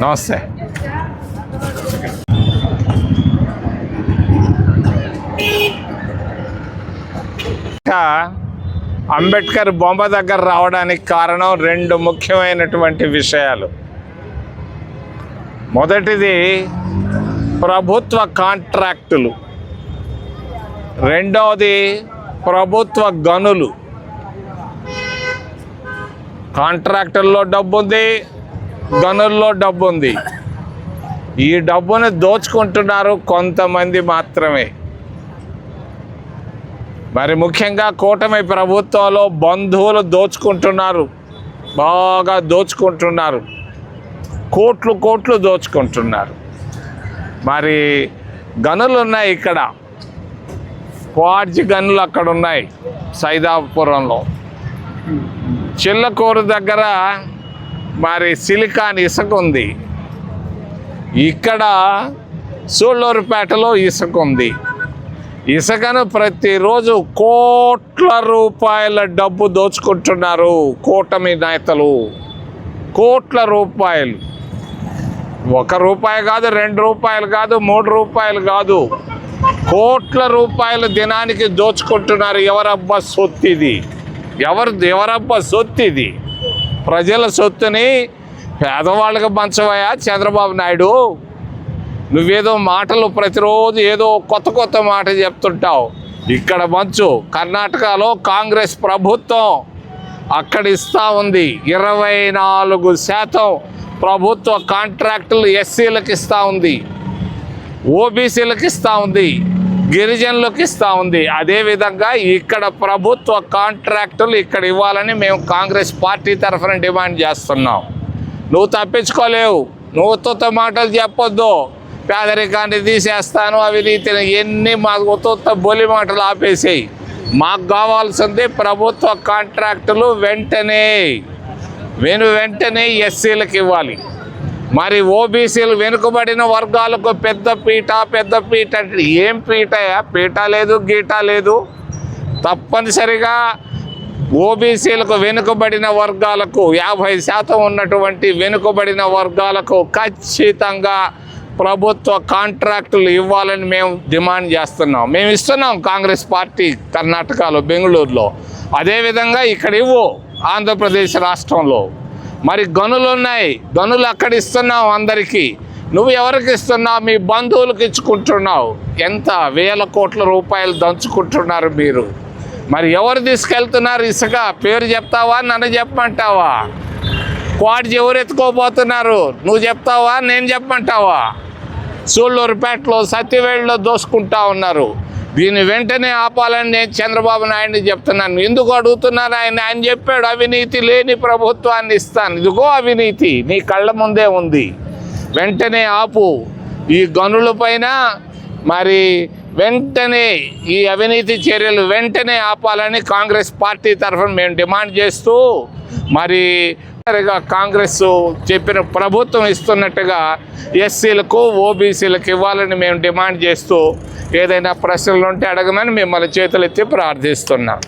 నమస్తే. అంబేద్కర్ బొమ్మ దగ్గర రావడానికి కారణం రెండు ముఖ్యమైనటువంటి విషయాలు. మొదటిది ప్రభుత్వ కాంట్రాక్టులు. రెండవది ప్రభుత్వ గనులు. కాంట్రాక్టుల్లో డబ్బు ఉంది గనుల్లో డబ్బు ఉంది ఈ డబ్బును దోచుకుంటున్నారు కొంతమంది మాత్రమే. మరి ముఖ్యంగా కూటమి ప్రభుత్వంలో బంధువులు దోచుకుంటున్నారు బాగా దోచుకుంటున్నారు. కోట్లు కోట్లు దోచుకుంటున్నారు. మరి గనులు ఉన్నాయి ఇక్కడ. క్వార్జ్ గనులు అక్కడ ఉన్నాయి సైదాపురంలో. చిల్లకూరు దగ్గర మరి సిలికాన్ ఇసుక ఉంది. ఇక్కడ సూళ్ళూరుపేటలో ఇసుక ఉంది. ఇసుకను ప్రతిరోజు కోట్ల రూపాయల డబ్బు దోచుకుంటున్నారు కూటమి నేతలు. కోట్ల రూపాయలు. ఒక రూపాయి కాదు రెండు రూపాయలు కాదు మూడు రూపాయలు కాదు. కోట్ల రూపాయలు దినానికి దోచుకుంటున్నారు. ఎవరబ్బా సొత్తు ఇది? ఎవరు ఎవరబ్బా సొత్తు ఇది? ప్రజల సొత్తుని పేదవాళ్ళకి పంచవయా చంద్రబాబు నాయుడు. నువ్వేదో మాటలు ప్రతిరోజు ఏదో కొత్త కొత్త మాట చెప్తుంటావు. ఇక్కడ మంచు కర్ణాటకలో కాంగ్రెస్ ప్రభుత్వం అక్కడ ఇస్తూ ఉంది. ఇరవై నాలుగు శాతం ప్రభుత్వ కాంట్రాక్టులు ఎస్సీలకు ఇస్తూ ఉంది ఓబీసీలకు ఇస్తూ ఉంది గిరిజనులకు ఇస్తూ ఉంది. అదేవిధంగా ఇక్కడ ప్రభుత్వ కాంట్రాక్టులు ఇక్కడ ఇవ్వాలని మేము కాంగ్రెస్ పార్టీ తరఫున డిమాండ్ చేస్తున్నాం. నువ్వు తప్పించుకోలేవు. నువ్వు తొత్త మాటలు చెప్పొద్దు. పేదరికాన్ని తీసేస్తాను అవినీతిని ఎన్ని మాకు ఉత్త బొలి మాటలు ఆపేసేయి. మాకు కావాల్సింది ప్రభుత్వ కాంట్రాక్టులు వెంటనే. వెను వెంటనే ఎస్సీలకు ఇవ్వాలి. మరి ఓబీసీలు వెనుకబడిన వర్గాలకు పెద్ద పీట పెద్ద పీట అంటే ఏం పీటయా పీట లేదు గీట లేదు. తప్పనిసరిగా ఓబీసీలకు వెనుకబడిన వర్గాలకు యాభై శాతం ఉన్నటువంటి వెనుకబడిన వర్గాలకు ఖచ్చితంగా ప్రభుత్వ కాంట్రాక్టులు ఇవ్వాలని మేము డిమాండ్ చేస్తున్నాం. మేము ఇస్తున్నాం కాంగ్రెస్ పార్టీ కర్ణాటకలో బెంగళూరులో. అదేవిధంగా ఇక్కడ ఇవ్వు. ఆంధ్రప్రదేశ్ రాష్ట్రంలో. మరి గనులు ఉన్నాయి గనులు అక్కడ ఇస్తున్నావు అందరికీ. నువ్వు ఎవరికి ఇస్తున్నావు? మీ బంధువులకు ఇచ్చుకుంటున్నావు. ఎంత వేల కోట్ల రూపాయలు దంచుకుంటున్నారు మీరు. మరి ఎవరు తీసుకెళ్తున్నారు ఇసుక? పేరు చెప్తావా? నన్ను చెప్పమంటావా? క్వాడ్జ్ ఎవరు ఎత్తుకోబోతున్నారు? నువ్వు చెప్తావా? నేను చెప్పమంటావా? సూళ్ళూరుపేటలో సత్యవేళ్ళలో దోసుకుంటా ఉన్నారు. దీన్ని వెంటనే ఆపాలని నేను చంద్రబాబు నాయుడిని చెప్తున్నాను. ఎందుకు అడుగుతున్నాను ఆయన? ఆయన చెప్పాడు అవినీతి లేని ప్రభుత్వాన్ని ఇస్తాను. ఇదిగో అవినీతి నీ కళ్ళ ముందే ఉంది. వెంటనే ఆపు. ఈ గనుల పైన మరి వెంటనే ఈ అవినీతి చర్యలు వెంటనే ఆపాలని కాంగ్రెస్ పార్టీ తరఫున మేము డిమాండ్ చేస్తూ మరి సరిగా కాంగ్రెస్ చెప్పిన ప్రభుత్వం ఇస్తున్నట్టుగా ఎస్సీలకు ఓబీసీలకు ఇవ్వాలని మేము డిమాండ్ చేస్తూ ఏదైనా ప్రశ్నలు ఉంటే అడగమని మిమ్మల్ని చేతులెత్తి ప్రార్థిస్తున్నాం.